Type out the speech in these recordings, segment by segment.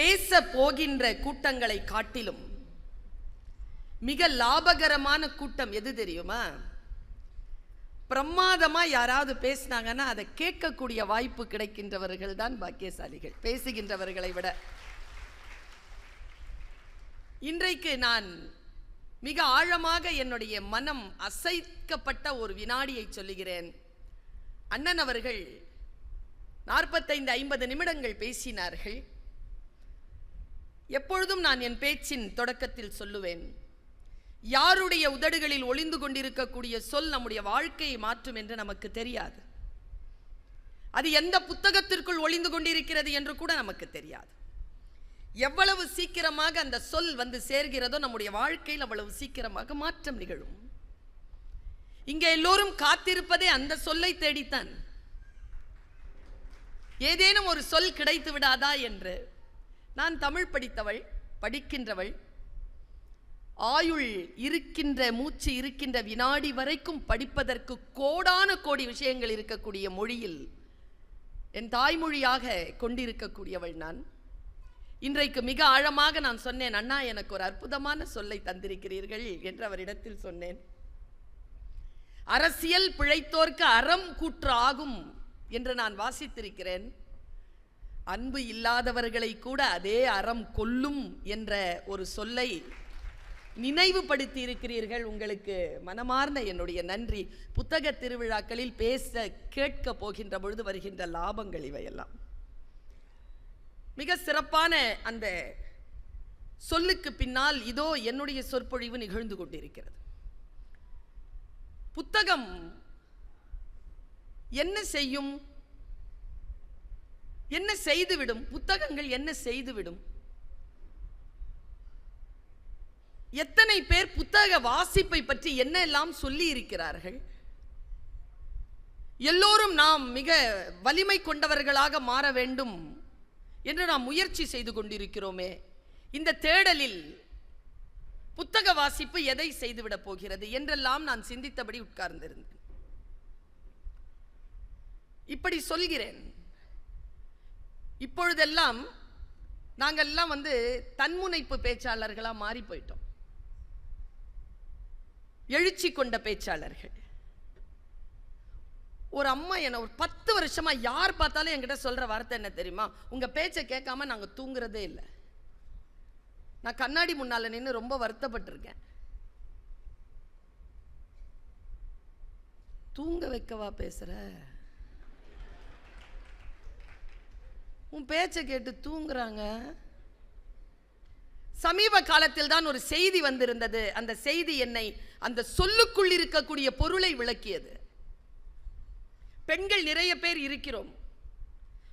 பேச போகின்ற கூட்டங்களை காட்டிலும் மிக லாபகரமான கூட்டம் எது தெரியுமா? பிரமாதமா யாராவது பேசினாங்கன்னா அதை கேட்கக்கூடிய வாய்ப்பு கிடைக்கின்றவர்கள் தான் பாக்கியசாலிகள். பேசுகின்றவர்களை விட. இன்றைக்கு நான் மிக ஆழமாக என்னுடைய மனம் அசைக்கப்பட்ட ஒரு வினாடியை சொல்லுகிறேன். அண்ணன் அவர்கள் நாற்பத்தைந்து ஐம்பது நிமிடங்கள் பேசினார்கள். எப்பொழுதும் நான் என் பேச்சின் தொடக்கத்தில் சொல்லுவேன். யாருடைய உதடுகளில் ஒளிந்து கொண்டிருக்கக்கூடிய சொல் நம்முடைய வாழ்க்கையை மாற்றும் என்று நமக்கு தெரியாது. அது எந்த புத்தகத்திற்குள் ஒளிந்து கொண்டிருக்கிறது என்று கூட நமக்கு தெரியாது. எவ்வளவு சீக்கிரமாக அந்த சொல் வந்து சேர்கிறதோ நம்முடைய வாழ்க்கையில் அவ்வளவு சீக்கிரமாக மாற்றம் நிகழும். இங்கே எல்லோரும் காத்திருப்பதே அந்த சொல்லை தேடித்தான். ஏதேனும் ஒரு சொல் கிடைத்து விடாதா என்று நான் தமிழ் படித்தவள் படிக்கின்றவள். ஆயுள் இருக்கின்ற மூச்சு இருக்கின்ற வினாடி வரைக்கும் படிப்பதற்கு கோடான கோடி விஷயங்கள் இருக்கக்கூடிய மொழியில் என் தாய்மொழியாக கொண்டிருக்கக்கூடியவள் நான். இன்றைக்கு மிக ஆழமாக நான் சொன்னேன் அண்ணா எனக்கு ஒரு அற்புதமான சொல்லை தந்திருக்கிறீர்கள் என்று அவரிடத்தில் சொன்னேன். அரசியல் பிழைத்தோர்க்கு அறம் கூற்று ஆகும் என்று நான் வாசித்திருக்கிறேன். அன்பு இல்லாதவர்களை கூட அதே அறம் கொல்லும் என்ற ஒரு சொல்லை நினைவுபடுத்தி இருக்கிறீர்கள் உங்களுக்கு மனமார்ந்த என்னுடைய நன்றி. புத்தக திருவிழாக்களில் பேச கேட்க போகின்ற பொழுது வருகின்ற லாபங்கள் இவையெல்லாம். மிக சிறப்பான அந்த சொல்லுக்கு பின்னால் இதோ என்னுடைய சொற்பொழிவு நிகழ்ந்து கொண்டிருக்கிறது. புத்தகம் என்ன செய்யும்? என்ன செய்துவிடும்? புத்தகங்கள் என்ன செய்துவிடும்? எத்தனை பேர் புத்தக வாசிப்பை பற்றி என்ன எல்லாம் சொல்லி இருக்கிறார்கள் எல்லோரும் நாம் மிக வலிமை கொண்டவர்களாக மாற வேண்டும் என்று நாம் முயற்சி செய்து கொண்டிருக்கிறோமே. இந்த தேடலில் புத்தக வாசிப்பு எதை செய்துவிடப் போகிறது என்றெல்லாம் நான் சிந்தித்தபடி உட்கார்ந்திருந்தேன். இப்படி சொல்கிறேன். இப்பொழுதெல்லாம் நாங்கள்லாம் வந்து தன்முனைப்பு பேச்சாளர்களாக மாறி போயிட்டோம். எழுச்சி கொண்ட பேச்சாளர்கள். ஒரு அம்மா என்ன ஒரு பத்து வருஷமா யார் பார்த்தாலும் என்கிட்ட சொல்ற வார்த்தை என்ன தெரியுமா? உங்க பேச்சை கேட்காம நாங்க தூங்குறதே இல்லை. நான் கண்ணாடி முன்னால நின்று ரொம்ப வருத்தப்பட்டிருக்கேன். தூங்க வைக்கவா பேசுற? உன் பேச்சை கேட்டு தூங்குறாங்க. சமீப காலத்தில் தான் ஒரு செய்தி வந்திருந்தது. அந்த செய்தி என்னை அந்த சொல்லுக்குள் இருக்கக்கூடிய பொருளை விளக்கியது. பெண்கள் நிறைய பேர் இருக்கிறோம்.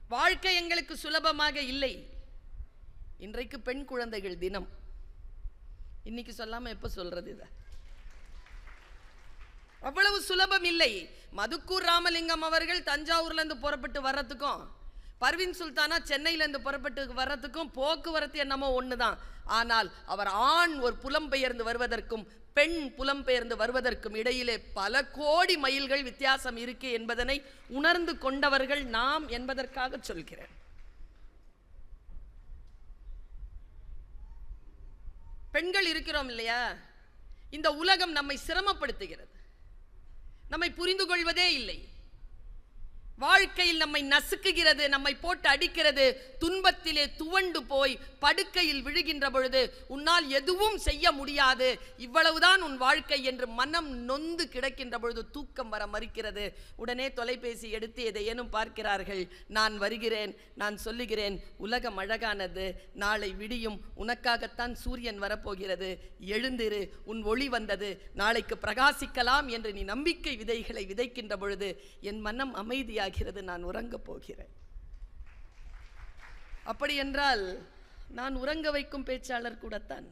வாழ்க்கை எங்களுக்கு சுலபமாக இல்லை. இன்றைக்கு பெண் குழந்தைகள் தினம். இன்னைக்கு சொல்லாமல் எப்போ சொல்றது இதை? அவ்வளவு சுலபம் இல்லை. மதுக்கூர் ராமலிங்கம் அவர்கள் தஞ்சாவூர்லேருந்து புறப்பட்டு வர்றதுக்கும் பர்வின் சுல்தானா சென்னையிலேருந்து புறப்பட்டு வர்றதுக்கும் போக்குவரத்து என்னமோ ஒண்ணுதான். ஆனால் அவர் ஆண் ஒரு புலம்பெயர்ந்து வருவதற்கும் பெண் புலம்பெயர்ந்து வருவதற்கும் இடையிலே பல கோடி மைல்கள் வித்தியாசம் இருக்கு என்பதனை உணர்ந்து கொண்டவர்கள் நாம் என்பதற்காக சொல்கிறேன். பெண்கள் இருக்கிறோம் இல்லையா? இந்த உலகம் நம்மை சிரமப்படுத்துகிறது. நம்மை புரிந்து கொள்வதே இல்லை. வாழ்க்கையில் நம்மை நசுக்குகிறது நம்மை போட்டு அடிக்கிறது துன்பத்திலே துவண்டு போய் படுக்கையில் விழுகின்ற பொழுது உன்னால் எதுவும் செய்ய முடியாது. இவ்வளவுதான் உன் வாழ்க்கை என்று மனம் நொந்து கிடக்கின்ற பொழுது தூக்கம் வர மறுக்கிறது. உடனே தொலைபேசி எடுத்து எதையேனும் பார்க்கிறார்கள். நான் வருகிறேன் நான் சொல்லுகிறேன் உலகம் அழகானது நாளை விடியும் உனக்காகத்தான் சூரியன் வரப்போகிறது. எழுந்திரு உன் ஒளி வந்தது நாளைக்கு பிரகாசிக்கலாம் என்று நீ நம்பிக்கை விதைகளை விதைக்கின்ற பொழுது என் மனம் அமைதியாக அமைதியாகிறது நான் உறங்கப் போகிறேன். அப்படி என்றால் நான் உறங்க வைக்கும் பேச்சாளர் கூடத்தான்.